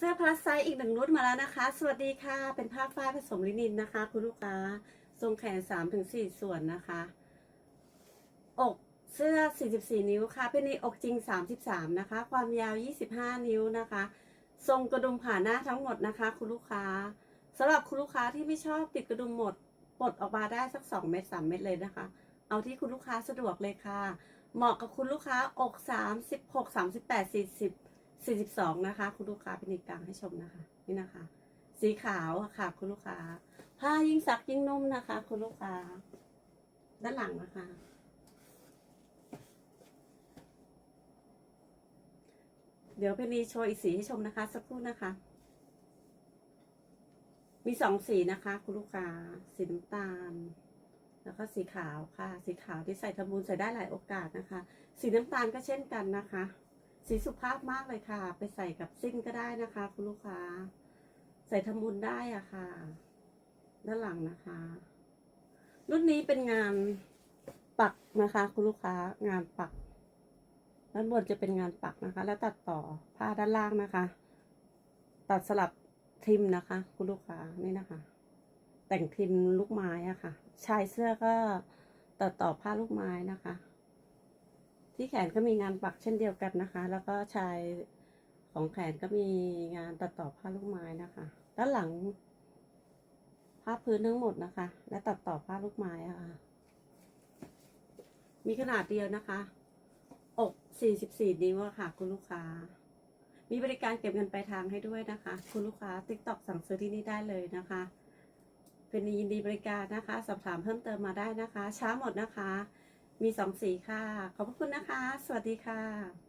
เสื้อพลัสไซส์อีกหนึ่งรุ่นมาแล้วนะคะ สวัสดีค่ะ เป็นผ้าฝ้ายผสมลินินนะคะ คุณลูกค้า ทรงแขน3-4ถึงส่วนนะคะ อกเสื้อ44นิ้วค่ะ เป็นในอกจริง33นะคะ ความยาว25นิ้วนะคะ ทรงกระดุมผ่าหน้าทั้งหมดนะคะ คุณลูกค้าสำหรับคุณลูกค้าที่ไม่ชอบติดกระดุมหมดปลดออกมาได้สัก2เม็ด3เม็ดเลยนะคะ เอาที่คุณลูกค้าสะดวกเลยค่ะ เหมาะกับคุณลูกค้าอก36 38 40 42 นะคะ คุณลูกค้าเป็นอีกกลางให้ชมนะคะ นี่นะคะ สีขาวค่ะ คุณลูกค้า ผ้ายิ่งซักยิ่งนุ่มนะคะ คุณลูกค้า ด้านหลังนะคะ เดี๋ยวเพนีโชว์อีกสีให้ชมนะคะ สักครู่นะคะ มีสองสีนะคะ คุณลูกค้า สีน้ำตาลแล้วก็สีขาวค่ะ สีขาวที่ใส่ทำบุญใส่ได้หลายโอกาสนะคะ สีน้ำตาลก็เช่นกันนะคะ สีสุภาพมากเลยค่ะ ไปใส่กับสิ้นก็ได้นะคะ คุณลูกค้า ใส่ทำบุญได้อะค่ะ ด้านหลังนะคะ รุ่นนี้เป็นงานปักนะคะ คุณลูกค้างานปัก ด้านบนจะเป็นงานปักนะคะ แล้วตัดต่อผ้าด้านล่างนะคะ ตัดสลับทิมนะคะ คุณลูกค้านี่นะคะ แต่งพิมลูกไม้อะค่ะ ชายเสื้อก็ตัดต่อผ้าลูกไม้นะคะ ที่แขนก็มีงานปักเช่นเดียวกันนะคะ แล้วก็ชายของแขนก็มีงานตัดต่อผ้าลูกไม้นะคะ ด้านหลังผ้าพื้นทั้งหมดนะคะ และตัดต่อผ้าลูกไม้ะค่ะ มีขนาดเดียวนะคะอก44นิ้วค่ะ คุณลูกค้า มีบริการเก็บเงินปลายทางให้ด้วยนะคะ คุณลูกค้า TikTok สั่งซื้อที่นี่ได้เลยนะคะเป็นยินดีบริการนะคะ สอบถามเพิ่มเติมมาได้นะคะ ช้าหมดนะคะ มีสองสีค่ะ ขอบพระคุณนะคะ สวัสดีค่ะ